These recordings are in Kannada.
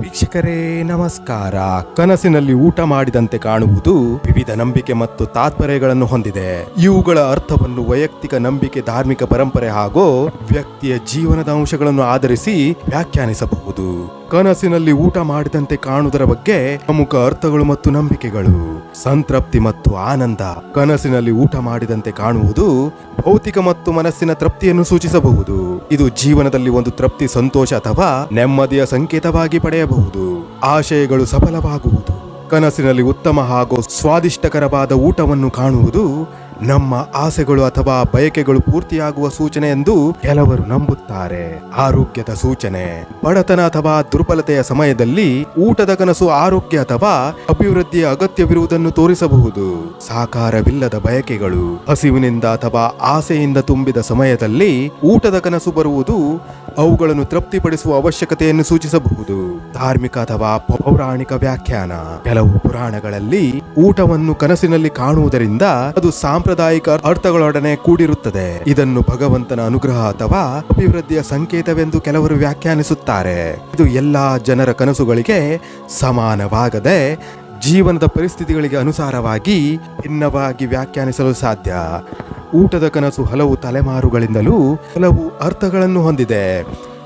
ವೀಕ್ಷಕರೇ, ನಮಸ್ಕಾರ. ಕನಸಿನಲ್ಲಿ ಊಟ ಮಾಡಿದಂತೆ ಕಾಣುವುದು ವಿವಿಧ ನಂಬಿಕೆ ಮತ್ತು ತಾತ್ಪರ್ಯಗಳನ್ನು ಹೊಂದಿದೆ. ಇವುಗಳ ಅರ್ಥವನ್ನು ವೈಯಕ್ತಿಕ ನಂಬಿಕೆ, ಧಾರ್ಮಿಕ ಪರಂಪರೆ ಹಾಗೂ ವ್ಯಕ್ತಿಯ ಜೀವನದ ಅಂಶಗಳನ್ನು ಆಧರಿಸಿ ವ್ಯಾಖ್ಯಾನಿಸಬಹುದು. ಕನಸಿನಲ್ಲಿ ಊಟ ಮಾಡಿದಂತೆ ಕಾಣುವುದರ ಬಗ್ಗೆ ಪ್ರಮುಖ ಅರ್ಥಗಳು ಮತ್ತು ನಂಬಿಕೆಗಳು. ಸಂತೃಪ್ತಿ ಮತ್ತು ಆನಂದ. ಕನಸಿನಲ್ಲಿ ಊಟ ಮಾಡಿದಂತೆ ಕಾಣುವುದು ಭೌತಿಕ ಮತ್ತು ಮನಸ್ಸಿನ ತೃಪ್ತಿಯನ್ನು ಸೂಚಿಸಬಹುದು. ಇದು ಜೀವನದಲ್ಲಿ ಒಂದು ತೃಪ್ತಿ, ಸಂತೋಷ ಅಥವಾ ನೆಮ್ಮದಿಯ ಸಂಕೇತವಾಗಿ ಪಡೆಯಬಹುದು. ಆಶಯಗಳು ಸಫಲವಾಗುವುದು ಕನಸಿನಲ್ಲಿ ಉತ್ತಮ ಹಾಗೂ ಸ್ವಾದಿಷ್ಟಕರವಾದ ಊಟವನ್ನು ಕಾಣುವುದು ನಮ್ಮ ಆಸೆಗಳು ಅಥವಾ ಬಯಕೆಗಳು ಪೂರ್ತಿಯಾಗುವ ಸೂಚನೆ ಎಂದು ಕೆಲವರು ನಂಬುತ್ತಾರೆ. ಆರೋಗ್ಯದ ಸೂಚನೆ. ಬಡತನ ಅಥವಾ ದುರ್ಬಲತೆಯ ಸಮಯದಲ್ಲಿ ಊಟದ ಕನಸು ಆರೋಗ್ಯ ಅಥವಾ ಅಭಿವೃದ್ಧಿಯ ಅಗತ್ಯವಿರುವುದನ್ನು ತೋರಿಸಬಹುದು. ಸಾಕಾರವಿಲ್ಲದ ಬಯಕೆಗಳು. ಹಸಿವಿನಿಂದ ಅಥವಾ ಆಸೆಯಿಂದ ತುಂಬಿದ ಸಮಯದಲ್ಲಿ ಊಟದ ಕನಸು ಬರುವುದು ಅವುಗಳನ್ನು ತೃಪ್ತಿಪಡಿಸುವ ಅವಶ್ಯಕತೆಯನ್ನು ಸೂಚಿಸಬಹುದು. ಧಾರ್ಮಿಕ ಅಥವಾ ಪೌರಾಣಿಕ ವ್ಯಾಖ್ಯಾನ. ಕೆಲವು ಪುರಾಣಗಳಲ್ಲಿ ಊಟವನ್ನು ಕನಸಿನಲ್ಲಿ ಕಾಣುವುದರಿಂದ ಅದು ಸಾಂಪ್ರದಾಯಿಕ ಅರ್ಥಗಳೊಡನೆ ಕೂಡಿರುತ್ತದೆ. ಇದನ್ನು ಭಗವಂತನ ಅನುಗ್ರಹ ಅಥವಾ ಅಭಿವೃದ್ಧಿಯ ಸಂಕೇತವೆಂದು ಕೆಲವರು ವ್ಯಾಖ್ಯಾನಿಸುತ್ತಾರೆ. ಇದು ಎಲ್ಲಾ ಜನರ ಕನಸುಗಳಿಗೆ ಸಮಾನವಾಗದೆ ಜೀವನದ ಪರಿಸ್ಥಿತಿಗಳಿಗೆ ಅನುಸಾರವಾಗಿ ಭಿನ್ನವಾಗಿ ವ್ಯಾಖ್ಯಾನಿಸಲು ಸಾಧ್ಯ. ಊಟದ ಕನಸು ಹಲವು ತಲೆಮಾರುಗಳಿಂದಲೂ ಹಲವು ಅರ್ಥಗಳನ್ನು ಹೊಂದಿದೆ.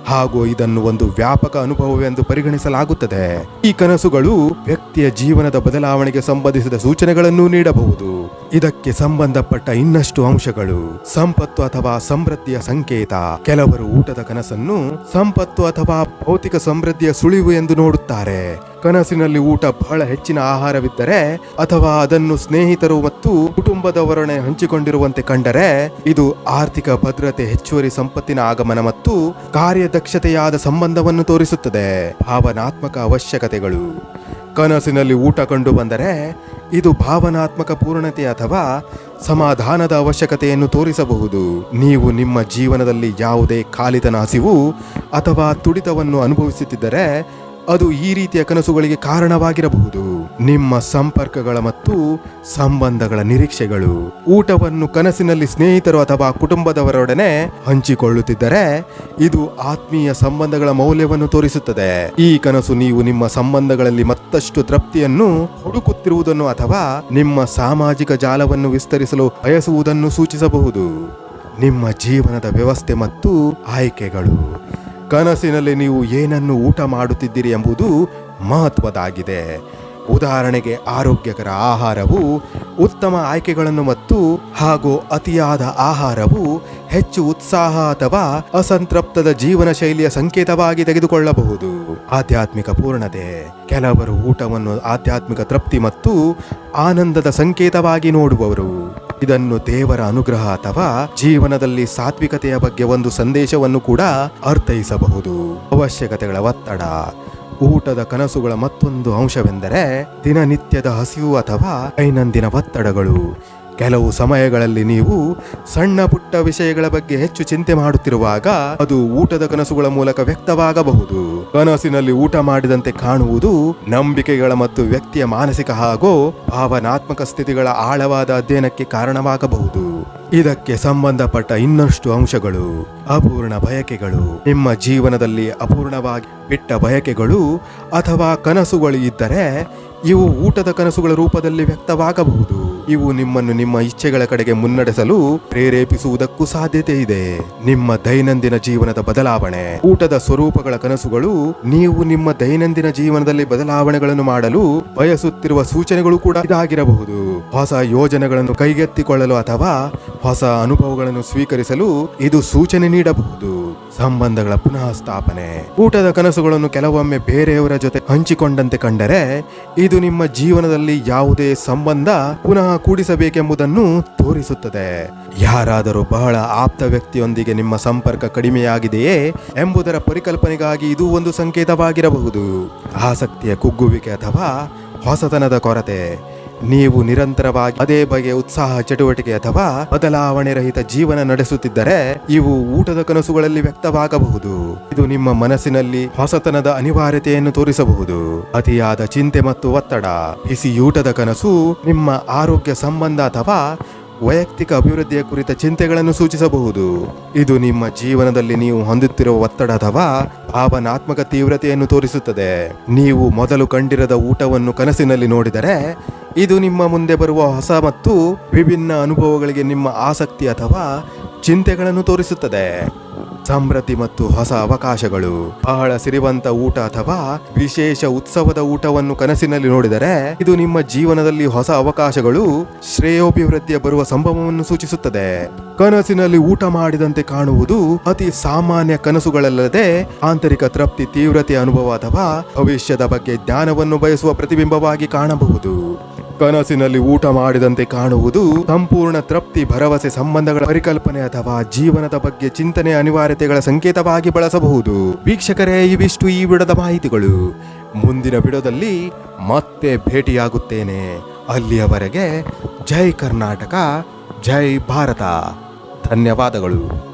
ಹಾಗೂ ಇದನ್ನು ಒಂದು ವ್ಯಾಪಕ ಅನುಭವವೆಂದು ಪರಿಗಣಿಸಲಾಗುತ್ತದೆ. ಈ ಕನಸುಗಳು ವ್ಯಕ್ತಿಯ ಜೀವನದ ಬದಲಾವಣೆಗೆ ಸಂಬಂಧಿಸಿದ ಸೂಚನೆಗಳನ್ನು ನೀಡಬಹುದು. ಇದಕ್ಕೆ ಸಂಬಂಧಪಟ್ಟ ಇನ್ನಷ್ಟು ಅಂಶಗಳು. ಸಂಪತ್ತು ಅಥವಾ ಸಮೃದ್ಧಿಯ ಸಂಕೇತ. ಕೆಲವರು ಊಟದ ಕನಸನ್ನು ಸಂಪತ್ತು ಅಥವಾ ಭೌತಿಕ ಸಮೃದ್ಧಿಯ ಸುಳಿವು ಎಂದು ನೋಡುತ್ತಾರೆ. ಕನಸಿನಲ್ಲಿ ಊಟ ಬಹಳ ಹೆಚ್ಚಿನ ಆಹಾರವಿದ್ದರೆ ಅಥವಾ ಅದನ್ನು ಸ್ನೇಹಿತರು ಮತ್ತು ಕುಟುಂಬದವರೊಡನೆ ಹಂಚಿಕೊಂಡಿರುವಂತೆ ಕಂಡರೆ ಇದು ಆರ್ಥಿಕ ಭದ್ರತೆ ಹೆಚ್ಚುವರಿ ಸಂಪತ್ತಿನ ಆಗಮನ ಮತ್ತು ಕಾರ್ಯದಕ್ಷತೆಯಾದ ಸಂಬಂಧವನ್ನು ತೋರಿಸುತ್ತದೆ. ಭಾವನಾತ್ಮಕ ಅವಶ್ಯಕತೆಗಳು. ಕನಸಿನಲ್ಲಿ ಊಟ ಕಂಡು ಬಂದರೆ ಇದು ಭಾವನಾತ್ಮಕ ಪೂರ್ಣತೆ ಅಥವಾ ಸಮಾಧಾನದ ಅವಶ್ಯಕತೆಯನ್ನು ತೋರಿಸಬಹುದು. ನೀವು ನಿಮ್ಮ ಜೀವನದಲ್ಲಿ ಯಾವುದೇ ಖಾಲಿತನ ಹಸಿವು ಅಥವಾ ತುಡಿತವನ್ನು ಅನುಭವಿಸುತ್ತಿದ್ದರೆ ಅದು ಈ ರೀತಿಯ ಕನಸುಗಳಿಗೆ ಕಾರಣವಾಗಿರಬಹುದು. ನಿಮ್ಮ ಸಂಪರ್ಕಗಳ ಮತ್ತು ಸಂಬಂಧಗಳ ನಿರೀಕ್ಷೆಗಳು. ಊಟವನ್ನು ಕನಸಿನಲ್ಲಿ ಸ್ನೇಹಿತರು ಅಥವಾ ಕುಟುಂಬದವರೊಡನೆ ಹಂಚಿಕೊಳ್ಳುತ್ತಿದ್ದರೆ ಇದು ಆತ್ಮೀಯ ಸಂಬಂಧಗಳ ಮೌಲ್ಯವನ್ನು ತೋರಿಸುತ್ತದೆ. ಈ ಕನಸು ನೀವು ನಿಮ್ಮ ಸಂಬಂಧಗಳಲ್ಲಿ ಮತ್ತಷ್ಟು ತೃಪ್ತಿಯನ್ನು ಹುಡುಕುತ್ತಿರುವುದನ್ನು ಅಥವಾ ನಿಮ್ಮ ಸಾಮಾಜಿಕ ಜಾಲವನ್ನು ವಿಸ್ತರಿಸಲು ಬಯಸುವುದನ್ನು ಸೂಚಿಸಬಹುದು. ನಿಮ್ಮ ಜೀವನದ ವ್ಯವಸ್ಥೆ ಮತ್ತು ಆಯ್ಕೆಗಳು. ಕನಸಿನಲ್ಲಿ ನೀವು ಏನನ್ನು ಊಟ ಮಾಡುತ್ತಿದ್ದೀರಿ ಎಂಬುದು ಮಹತ್ವದಾಗಿದೆ. ಉದಾಹರಣೆಗೆ ಆರೋಗ್ಯಕರ ಆಹಾರವು ಉತ್ತಮ ಆಯ್ಕೆಗಳನ್ನು ಮತ್ತು ಹಾಗೂ ಅತಿಯಾದ ಆಹಾರವು ಹೆಚ್ಚು ಉತ್ಸಾಹ ಅಥವಾ ಅಸಂತೃಪ್ತದ ಜೀವನ ಶೈಲಿಯ ಸಂಕೇತವಾಗಿ ತೆಗೆದುಕೊಳ್ಳಬಹುದು. ಆಧ್ಯಾತ್ಮಿಕ ಪೂರ್ಣತೆ, ಕೆಲವರು ಊಟವನ್ನು ಆಧ್ಯಾತ್ಮಿಕ ತೃಪ್ತಿ ಮತ್ತು ಆನಂದದ ಸಂಕೇತವಾಗಿ ನೋಡುವವರು. ಇದನ್ನು ದೇವರ ಅನುಗ್ರಹ ಅಥವಾ ಜೀವನದಲ್ಲಿ ಸಾತ್ವಿಕತೆಯ ಬಗ್ಗೆ ಒಂದು ಸಂದೇಶವನ್ನು ಕೂಡ ಅರ್ಥೈಸಬಹುದು. ಅವಶ್ಯಕತೆಗಳ ಒತ್ತಡ, ಊಟದ ಕನಸುಗಳ ಮತ್ತೊಂದು ಅಂಶವೆಂದರೆ ದಿನನಿತ್ಯದ ಹಸಿವು ಅಥವಾ ದೈನಂದಿನ ಒತ್ತಡಗಳು. ಕೆಲವು ಸಮಯಗಳಲ್ಲಿ ನೀವು ಸಣ್ಣ ಪುಟ್ಟ ವಿಷಯಗಳ ಬಗ್ಗೆ ಹೆಚ್ಚು ಚಿಂತೆ ಮಾಡುತ್ತಿರುವಾಗ ಅದು ಊಟದ ಕನಸುಗಳ ಮೂಲಕ ವ್ಯಕ್ತವಾಗಬಹುದು. ಕನಸಿನಲ್ಲಿ ಊಟ ಮಾಡಿದಂತೆ ಕಾಣುವುದು ನಂಬಿಕೆಗಳ ಮತ್ತು ವ್ಯಕ್ತಿಯ ಮಾನಸಿಕ ಹಾಗೂ ಭಾವನಾತ್ಮಕ ಸ್ಥಿತಿಗಳ ಆಳವಾದ ಅಧ್ಯಯನಕ್ಕೆ ಕಾರಣವಾಗಬಹುದು. ಇದಕ್ಕೆ ಸಂಬಂಧಪಟ್ಟ ಇನ್ನಷ್ಟು ಅಂಶಗಳು, ಅಪೂರ್ಣ ಬಯಕೆಗಳು, ನಿಮ್ಮ ಜೀವನದಲ್ಲಿ ಅಪೂರ್ಣವಾಗಿ ಬಿಟ್ಟ ಬಯಕೆಗಳು ಅಥವಾ ಕನಸುಗಳು ಇದ್ದರೆ ಇವು ಊಟದ ಕನಸುಗಳ ರೂಪದಲ್ಲಿ ವ್ಯಕ್ತವಾಗಬಹುದು. ಇವು ನಿಮ್ಮನ್ನು ನಿಮ್ಮ ಇಚ್ಛೆಗಳ ಕಡೆಗೆ ಮುನ್ನಡೆಸಲು ಪ್ರೇರೇಪಿಸುವುದಕ್ಕೂ ಸಾಧ್ಯತೆ ಇದೆ. ನಿಮ್ಮ ದೈನಂದಿನ ಜೀವನದ ಬದಲಾವಣೆ. ಊಟದ ಸ್ವರೂಪಗಳ ಕನಸುಗಳು ನೀವು ನಿಮ್ಮ ದೈನಂದಿನ ಜೀವನದಲ್ಲಿ ಬದಲಾವಣೆಗಳನ್ನು ಮಾಡಲು ಬಯಸುತ್ತಿರುವ ಸೂಚನೆಗಳು ಕೂಡ ಇದಾಗಿರಬಹುದು. ಹೊಸ ಯೋಜನೆಗಳನ್ನು ಕೈಗೆತ್ತಿಕೊಳ್ಳಲು ಅಥವಾ ಹೊಸ ಅನುಭವಗಳನ್ನು ಸ್ವೀಕರಿಸಲು ಇದು ಸೂಚನೆ ನೀಡಬಹುದು. ಸಂಬಂಧಗಳ ಪುನಃ ಸ್ಥಾಪನೆ ಊಟದ ಕನಸುಗಳನ್ನು ಕೆಲವೊಮ್ಮೆ ಬೇರೆಯವರ ಜೊತೆ ಹಂಚಿಕೊಂಡಂತೆ ಕಂಡರೆ, ಇದು ನಿಮ್ಮ ಜೀವನದಲ್ಲಿ ಯಾವುದೇ ಸಂಬಂಧ ಪುನಃ ಕೂಡಿಸಬೇಕೆಂಬುದನ್ನು ತೋರಿಸುತ್ತದೆ. ಯಾರಾದರೂ ಬಹಳ ಆಪ್ತ ವ್ಯಕ್ತಿಯೊಂದಿಗೆ ನಿಮ್ಮ ಸಂಪರ್ಕ ಕಡಿಮೆಯಾಗಿದೆಯೇ ಎಂಬುದರ ಪರಿಕಲ್ಪನೆಗಾಗಿ ಇದು ಒಂದು ಸಂಕೇತವಾಗಿರಬಹುದು. ಆಸಕ್ತಿಯ ಕುಗ್ಗುವಿಕೆ ಅಥವಾ ಹೊಸತನದ ಕೊರತೆ. ನೀವು ನಿರಂತರವಾಗಿ ಅದೇ ಬಗೆಯ ಉತ್ಸಾಹ, ಚಟುವಟಿಕೆ ಅಥವಾ ಬದಲಾವಣೆ ರಹಿತ ಜೀವನ ನಡೆಸುತ್ತಿದ್ದರೆ ಇವು ಊಟದ ಕನಸುಗಳಲ್ಲಿ ವ್ಯಕ್ತವಾಗಬಹುದು. ಇದು ನಿಮ್ಮ ಮನಸ್ಸಿನಲ್ಲಿ ಹೊಸತನದ ಅನಿವಾರ್ಯತೆಯನ್ನು ತೋರಿಸಬಹುದು. ಅತಿಯಾದ ಚಿಂತೆ ಮತ್ತು ಒತ್ತಡ ಬಿಸಿಯೂಟದ ಕನಸು ನಿಮ್ಮ ಆರೋಗ್ಯ ಸಂಬಂಧ ಅಥವಾ ವೈಯಕ್ತಿಕ ಅಭಿವೃದ್ಧಿಯ ಕುರಿತ ಚಿಂತೆಗಳನ್ನು ಸೂಚಿಸಬಹುದು. ಇದು ನಿಮ್ಮ ಜೀವನದಲ್ಲಿ ನೀವು ಹೊಂದುತ್ತಿರುವ ಒತ್ತಡ ಅಥವಾ ಭಾವನಾತ್ಮಕ ತೀವ್ರತೆಯನ್ನು ತೋರಿಸುತ್ತದೆ. ನೀವು ಮೊದಲು ಕಂಡಿರದ ಊಟವನ್ನು ಕನಸಿನಲ್ಲಿ ನೋಡಿದರೆ ಇದು ನಿಮ್ಮ ಮುಂದೆ ಬರುವ ಹೊಸ ಮತ್ತು ವಿಭಿನ್ನ ಅನುಭವಗಳಿಗೆ ನಿಮ್ಮ ಆಸಕ್ತಿ ಅಥವಾ ಚಿಂತೆಗಳನ್ನು ತೋರಿಸುತ್ತದೆ. ಸಮೃದ್ಧಿ ಮತ್ತು ಹೊಸ ಅವಕಾಶಗಳು. ಬಹಳ ಸಿರಿವಂತ ಊಟ ಅಥವಾ ವಿಶೇಷ ಉತ್ಸವದ ಊಟವನ್ನು ಕನಸಿನಲ್ಲಿ ನೋಡಿದರೆ ಇದು ನಿಮ್ಮ ಜೀವನದಲ್ಲಿ ಹೊಸ ಅವಕಾಶಗಳು, ಶ್ರೇಯೋಭಿವೃದ್ಧಿಯ ಬರುವ ಸಂಭವವನ್ನು ಸೂಚಿಸುತ್ತದೆ. ಕನಸಿನಲ್ಲಿ ಊಟ ಮಾಡಿದಂತೆ ಕಾಣುವುದು ಅತಿ ಸಾಮಾನ್ಯ ಕನಸುಗಳಲ್ಲದೆ ಆಂತರಿಕ ತೃಪ್ತಿ, ತೀವ್ರತೆ ಅನುಭವ ಅಥವಾ ಭವಿಷ್ಯದ ಬಗ್ಗೆ ಜ್ಞಾನವನ್ನು ಬಯಸುವ ಪ್ರತಿಬಿಂಬವಾಗಿ ಕಾಣಬಹುದು. ಕನಸಿನಲ್ಲಿ ಊಟ ಮಾಡಿದಂತೆ ಕಾಣುವುದು ಸಂಪೂರ್ಣ ತೃಪ್ತಿ, ಭರವಸೆ, ಸಂಬಂಧಗಳ ಪರಿಕಲ್ಪನೆ ಅಥವಾ ಜೀವನದ ಬಗ್ಗೆ ಚಿಂತನೆ, ಅನಿವಾರ್ಯತೆಗಳ ಸಂಕೇತವಾಗಿ ಬಳಸಬಹುದು. ವೀಕ್ಷಕರೇ, ಇವಿಷ್ಟು ಈ ಬಿಡದ ಮಾಹಿತಿಗಳು. ಮುಂದಿನ ಬಿಡದಲ್ಲಿ ಮತ್ತೆ ಭೇಟಿಯಾಗುತ್ತೇನೆ. ಅಲ್ಲಿಯವರೆಗೆ ಜೈ ಕರ್ನಾಟಕ, ಜೈ ಭಾರತ. ಧನ್ಯವಾದಗಳು.